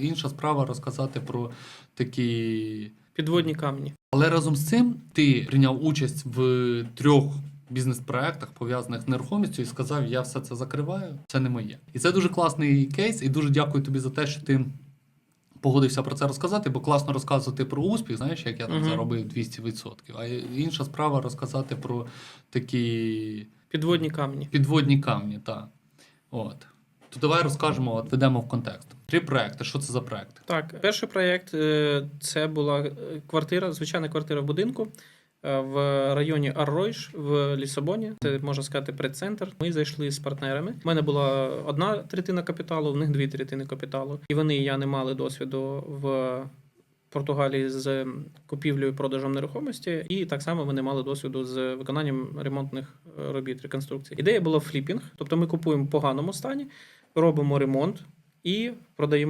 Інша справа розказати про такі. Підводні камні. Але разом з цим ти прийняв участь в трьох бізнес-проектах, пов'язаних з нерухомістю, і сказав: я все це закриваю, це не моє. І це дуже класний кейс, і дуже дякую тобі за те, що ти. Погодився про це розказати, бо класно розказувати про успіх, знаєш, як я там Мгм. заробив 200%. А інша справа розказати про такі Підводні камні. підводні камні, так. От. То давай розкажемо, от ведемо в контекст. Три проекти. Що це за проекти? Так, перший проєкт е, це була е, квартира, звичайна квартира в будинку е, в районі Арройш в Лісабоні. Це можна сказати предцентр. Ми зайшли з партнерами. У мене була одна третина капіталу, в них дві третини капіталу. І вони і я не мали досвіду в. Португалії з купівлею і продажем нерухомості, і так само вони мали досвіду з виконанням ремонтних робіт реконструкції. Ідея була фліпінг, тобто ми купуємо в поганому стані, робимо ремонт і продаємо